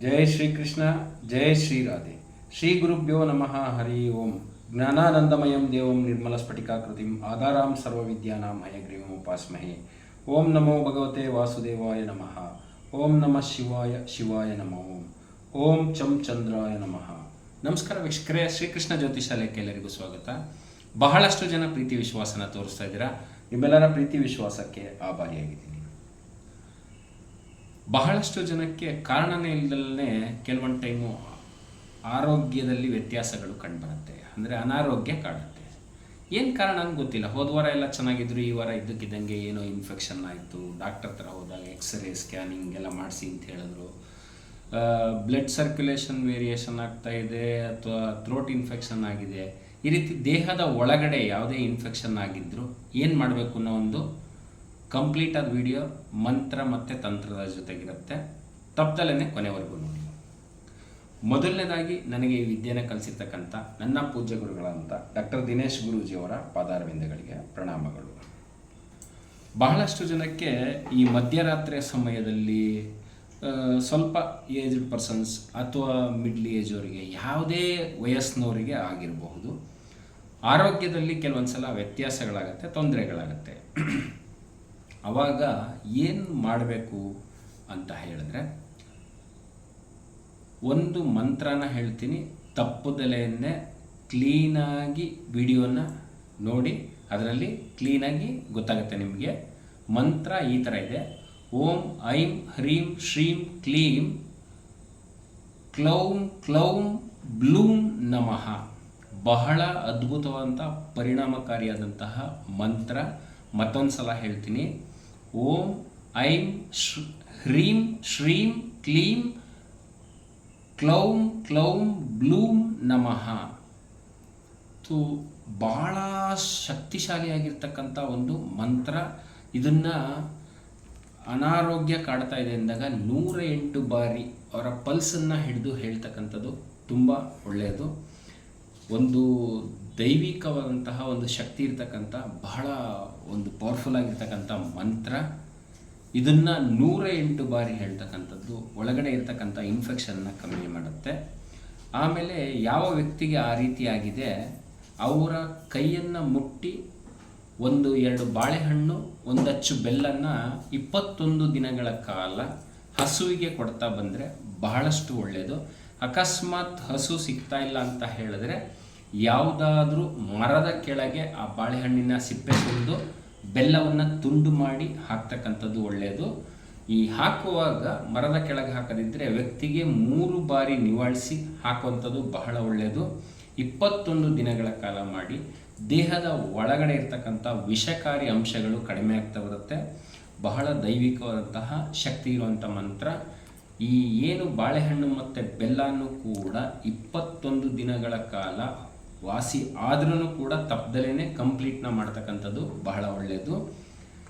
ಜೈ ಶ್ರೀಕೃಷ್ಣ ಜಯ ಶ್ರೀರಾಧೆ. ಶ್ರೀ ಗುರುಭ್ಯೋ ನಮಃ, ಹರಿ ಓಂ. ಜ್ಞಾನಾನಂದಮಯಂ ದೇವಂ ನಿರ್ಮಲ ಸ್ಫಟಿಕಾಕೃತಿಂ ಆಧಾರಾಂ ಸರ್ವವಿದ್ಯಾನಾಂ ಹಯಗ್ರೀವಂ ಉಪಾಸ್ಮಹೆ. ಓಂ ನಮೋ ಭಗವತೆ ವಾಸುದೇವಾಯ ನಮಃ. ಓಂ ನಮಃ ಶಿವಾಯ ಶಿವಾಯ ನಮಃ. ಓಂ ಓಂ ಚಂ ಚಂದ್ರಾಯ ನಮಃ. ನಮಸ್ಕಾರ ವೀಕ್ಷಕರೇ, ಶ್ರೀಕೃಷ್ಣ ಜ್ಯೋತಿಷಾಲಯಕ್ಕೆ ಎಲ್ಲರಿಗೂ ಸ್ವಾಗತ. ಬಹಳಷ್ಟು ಜನ ಪ್ರೀತಿ ವಿಶ್ವಾಸನ ತೋರಿಸ್ತಾ ಇದ್ದೀರಾ. ನಿಮ್ಮೆಲ್ಲರ ಪ್ರೀತಿ ವಿಶ್ವಾಸಕ್ಕೆ ಆಭಾರಿಯಾಗಿದ್ದೀನಿ. ಬಹಳಷ್ಟು ಜನಕ್ಕೆ ಕಾರಣನೇ ಇಲ್ಲದಲ್ಲೇ ಕೆಲವೊಂದು ಟೈಮು ಆರೋಗ್ಯದಲ್ಲಿ ವ್ಯತ್ಯಾಸಗಳು ಕಂಡುಬರುತ್ತೆ. ಅಂದರೆ ಅನಾರೋಗ್ಯ ಕಾಡುತ್ತೆ. ಏನು ಕಾರಣ ಅಂತ ಗೊತ್ತಿಲ್ಲ. ಹೋದ ವಾರ ಎಲ್ಲ ಚೆನ್ನಾಗಿದ್ರು, ಈ ವಾರ ಇದ್ದಕ್ಕಿದ್ದಂಗೆ ಏನೋ ಇನ್ಫೆಕ್ಷನ್ ಆಯಿತು ಡಾಕ್ಟರ್ ಹತ್ರ ಹೋದಾಗ ಎಕ್ಸ್ರೇ ಸ್ಕ್ಯಾನಿಂಗ್ ಎಲ್ಲ ಮಾಡಿಸಿ ಅಂತ ಹೇಳಿದ್ರು. ಬ್ಲಡ್ ಸರ್ಕ್ಯುಲೇಷನ್ ವೇರಿಯೇಷನ್ ಆಗ್ತಾ ಇದೆ, ಅಥವಾ ಥ್ರೋಟ್ ಇನ್ಫೆಕ್ಷನ್ ಆಗಿದೆ. ಈ ರೀತಿ ದೇಹದ ಒಳಗಡೆ ಯಾವುದೇ ಇನ್ಫೆಕ್ಷನ್ ಆಗಿದ್ದರೂ ಏನು ಮಾಡಬೇಕು ಅನ್ನೋ ಒಂದು ಕಂಪ್ಲೀಟ್ ಆದ ವಿಡಿಯೋ ಮಂತ್ರ ಮತ್ತು ತಂತ್ರದ ಜೊತೆಗಿರುತ್ತೆ. ತಪ್ಪದಲ್ಲೇ ಕೊನೆವರೆಗೂ ನೋಡಿ. ಮೊದಲನೇದಾಗಿ ನನಗೆ ಈ ವಿದ್ಯೆನ ಕಲಿಸಿರ್ತಕ್ಕಂಥ ನನ್ನ ಪೂಜ್ಯ ಗುರುಗಳಂತ ಡಾಕ್ಟರ್ ದಿನೇಶ್ ಗುರೂಜಿಯವರ ಪಾದಾರವಿಂದಗಳಿಗೆ ಪ್ರಣಾಮಗಳು. ಬಹಳಷ್ಟು ಜನಕ್ಕೆ ಈ ಮಧ್ಯರಾತ್ರಿಯ ಸಮಯದಲ್ಲಿ ಸ್ವಲ್ಪ ಏಜ್ಡ್ ಪರ್ಸನ್ಸ್ ಅಥವಾ ಮಿಡ್ಲ್ ಏಜ್ ಅವರಿಗೆ ಯಾವುದೇ ವಯಸ್ಸಿನವರಿಗೆ ಆಗಿರಬಹುದು. ಆರೋಗ್ಯದಲ್ಲಿ ಕೆಲವೊಂದು ಸಲ ವ್ಯತ್ಯಾಸಗಳಾಗತ್ತೆ, ತೊಂದರೆಗಳಾಗತ್ತೆ. ಅವಾಗ ಏನು ಮಾಡಬೇಕು ಅಂತ ಹೇಳಿದ್ರೆ, ಒಂದು ಮಂತ್ರನ ಹೇಳ್ತೀನಿ, ತಪ್ಪುದಲೆಯನ್ನೇ ಕ್ಲೀನಾಗಿ ವಿಡಿಯೋನ ನೋಡಿ, ಅದರಲ್ಲಿ ಕ್ಲೀನಾಗಿ ಗೊತ್ತಾಗುತ್ತೆ ನಿಮಗೆ. ಮಂತ್ರ ಈ ಥರ ಇದೆ, ಓಂ ಐಂ ಹ್ರೀಂ ಶ್ರೀಂ ಕ್ಲೀಂ ಕ್ಲೌಂ ಕ್ಲೌಂ ಬ್ಲೂಂ ನಮಃ. ಬಹಳ ಅದ್ಭುತವಾದಂಥ ಪರಿಣಾಮಕಾರಿಯಾದಂತಹ ಮಂತ್ರ. ಮತ್ತೊಂದು ಸಲ ಹೇಳ್ತೀನಿ. ಓಂ ಐಂ ಶ್ರೀಂ, ಹ್ರೀಂ ಶ್ರೀಂ ಕ್ಲೀಂ ಕ್ಲೌಂ ಕ್ಲೌಂ ಬ್ಲೂಂ ನಮಃ. ತು ಬಹಳ ಶಕ್ತಿಶಾಲಿಯಾಗಿರ್ತಕ್ಕಂಥ ಒಂದು ಮಂತ್ರ. ಇದನ್ನು ಅನಾರೋಗ್ಯ ಕಾಡ್ತಾ ಇದೆ ಅಂದಾಗ ನೂರ ಎಂಟು ಬಾರಿ ಅವರ ಪಲ್ಸನ್ನು ಹಿಡಿದು ಹೇಳ್ತಕ್ಕಂಥದ್ದು ತುಂಬ ಒಳ್ಳೆಯದು. ಒಂದು ದೈವಿಕವಾದಂತಹ ಒಂದು ಶಕ್ತಿ ಇರ್ತಕ್ಕಂಥ ಬಹಳ ಒಂದು ಪವರ್ಫುಲ್ ಆಗಿರ್ತಕ್ಕಂಥ ಮಂತ್ರ. ಇದನ್ನು ನೂರ ಎಂಟು ಬಾರಿ ಹೇಳ್ತಕ್ಕಂಥದ್ದು ಒಳಗಡೆ ಇರ್ತಕ್ಕಂಥ ಇನ್ಫೆಕ್ಷನ್ನ ಕಮ್ಮಿ ಮಾಡುತ್ತೆ. ಆಮೇಲೆ ಯಾವ ವ್ಯಕ್ತಿಗೆ ಆ ರೀತಿಯಾಗಿದೆ ಅವರ ಕೈಯನ್ನು ಮುಟ್ಟಿ ಒಂದು ಎರಡು ಬಾಳೆಹಣ್ಣು ಒಂದಚ್ಚು ಬೆಲ್ಲನ್ನ ಬೆಲ್ಲನ ಇಪ್ಪತ್ತೊಂದು ದಿನಗಳ ಕಾಲ ಹಸುವಿಗೆ ಕೊಡ್ತಾ ಬಂದರೆ ಬಹಳಷ್ಟು ಒಳ್ಳೆಯದು ಅಕಸ್ಮಾತ್ ಹಸು ಸಿಗ್ತಾ ಇಲ್ಲ ಅಂತ ಹೇಳಿದ್ರೆ ಯಾವುದಾದ್ರೂ ಮರದ ಕೆಳಗೆ ಆ ಬಾಳೆಹಣ್ಣಿನ ಸಿಪ್ಪೆ ಸುರಿದು ಬೆಲ್ಲವನ್ನು ತುಂಡು ಮಾಡಿ ಹಾಕ್ತಕ್ಕಂಥದ್ದು ಒಳ್ಳೆಯದು ಈ ಹಾಕುವಾಗ ಮರದ ಕೆಳಗೆ ಹಾಕದಿದ್ದರೆ ವ್ಯಕ್ತಿಗೆ ಮೂರು ಬಾರಿ ನಿವಾಳಿಸಿ ಹಾಕುವಂಥದ್ದು ಬಹಳ ಒಳ್ಳೆಯದು ಇಪ್ಪತ್ತೊಂದು ದಿನಗಳ ಕಾಲ ಮಾಡಿ ದೇಹದ ಒಳಗಡೆ ಇರ್ತಕ್ಕಂಥ ವಿಷಕಾರಿ ಅಂಶಗಳು ಕಡಿಮೆ ಆಗ್ತಾ ಬರುತ್ತೆ. ಬಹಳ ದೈವಿಕವಾದಂತಹ ಶಕ್ತಿ ಇರುವಂಥ ಮಂತ್ರ. ಈ ಏನು ಬಾಳೆಹಣ್ಣು ಮತ್ತು ಬೆಲ್ಲನೂ ಕೂಡ ಇಪ್ಪತ್ತೊಂದು ದಿನಗಳ ಕಾಲ ವಾಸಿ ಆದ್ರೂ ಕೂಡ ತಪ್ಪದಲ್ಲೇ ಕಂಪ್ಲೀಟ್ನ ಮಾಡ್ತಕ್ಕಂಥದ್ದು ಬಹಳ ಒಳ್ಳೆಯದು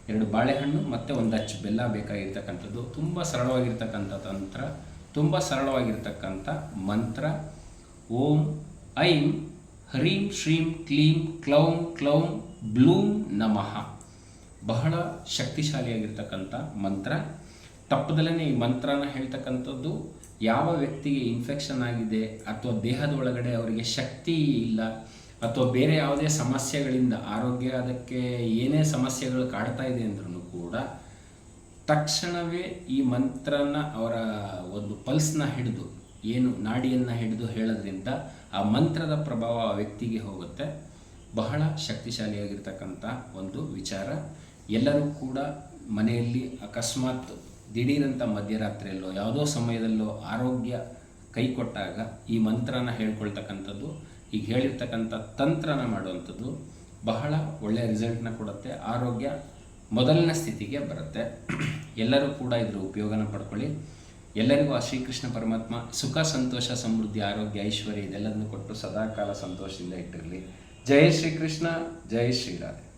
ಎರಡು ಬಾಳೆಹಣ್ಣು, ಮತ್ತು ಒಂದು ಅಚ್ಚು ಬೆಲ್ಲ ಬೇಕಾಗಿರ್ತಕ್ಕಂಥದ್ದು. ತುಂಬ ಸರಳವಾಗಿರ್ತಕ್ಕಂಥ ತಂತ್ರ, ತುಂಬ ಸರಳವಾಗಿರ್ತಕ್ಕಂಥ ಮಂತ್ರ. ಓಂ, ಐಂ, ಹ್ರೀಂ, ಶ್ರೀಂ, ಕ್ಲೀಂ, ಕ್ಲೌಂ ಕ್ಲೌಂ, ಬ್ಲೂಂ ನಮಃ. ಬಹಳ ಶಕ್ತಿಶಾಲಿಯಾಗಿರ್ತಕ್ಕಂಥ ಮಂತ್ರ. ತಪ್ಪದಲ್ಲೇ ಈ ಮಂತ್ರನ ಹೇಳ್ತಕ್ಕಂಥದ್ದು ಯಾವ ವ್ಯಕ್ತಿಗೆ ಇನ್ಫೆಕ್ಷನ್ ಆಗಿದೆ ಅಥವಾ ದೇಹದ ಒಳಗಡೆ ಅವರಿಗೆ ಶಕ್ತಿ ಇಲ್ಲ ಅಥವಾ ಬೇರೆ ಯಾವುದೇ ಸಮಸ್ಯೆಗಳಿಂದ ಆರೋಗ್ಯ ಅದಕ್ಕೆ ಏನೇ ಸಮಸ್ಯೆಗಳು ಕಾಡ್ತಾ ಇದೆ ಅಂದ್ರೂ ಕೂಡ ತಕ್ಷಣವೇ ಈ ಮಂತ್ರನ ಅವರ ಒಂದು ಪಲ್ಸ್ನ ಹಿಡಿದು ಏನು ನಾಡಿಯನ್ನು ಹಿಡಿದು ಹೇಳೋದ್ರಿಂದ ಆ ಮಂತ್ರದ ಪ್ರಭಾವ ಆ ವ್ಯಕ್ತಿಗೆ ಹೋಗುತ್ತೆ. ಬಹಳ ಶಕ್ತಿಶಾಲಿಯಾಗಿರ್ತಕ್ಕಂಥ ಒಂದು ವಿಚಾರ. ಎಲ್ಲರೂ ಕೂಡ ಮನೆಯಲ್ಲಿ ಅಕಸ್ಮಾತ್ ದಿಢೀರಂಥ ಮಧ್ಯರಾತ್ರಿಯಲ್ಲೋ, ಯಾವುದೋ ಸಮಯದಲ್ಲೋ ಆರೋಗ್ಯ ಕೈ ಕೊಟ್ಟಾಗ ಈ ಮಂತ್ರನ ಹೇಳ್ಕೊಳ್ತಕ್ಕಂಥದ್ದು, ಈಗ ಹೇಳಿರ್ತಕ್ಕಂಥ ತಂತ್ರನ ಮಾಡುವಂಥದ್ದು ಬಹಳ ಒಳ್ಳೆಯ ರಿಸಲ್ಟ್ನ ಕೊಡುತ್ತೆ. ಆರೋಗ್ಯ ಮೊದಲನೇ ಸ್ಥಿತಿಗೆ ಬರುತ್ತೆ. ಎಲ್ಲರೂ ಕೂಡ ಇದರ ಉಪಯೋಗನ ಪಡ್ಕೊಳ್ಳಿ. ಎಲ್ಲರಿಗೂ ಆ ಶ್ರೀಕೃಷ್ಣ ಪರಮಾತ್ಮ ಸುಖ, ಸಂತೋಷ, ಸಮೃದ್ಧಿ, ಆರೋಗ್ಯ, ಐಶ್ವರ್ಯ ಇದೆಲ್ಲದನ್ನು ಕೊಟ್ಟು ಸದಾಕಾಲ ಸಂತೋಷದಿಂದ ಇಟ್ಟಿರಲಿ. ಜಯ ಶ್ರೀಕೃಷ್ಣ ಜಯ ಶ್ರೀರಾಧೆ.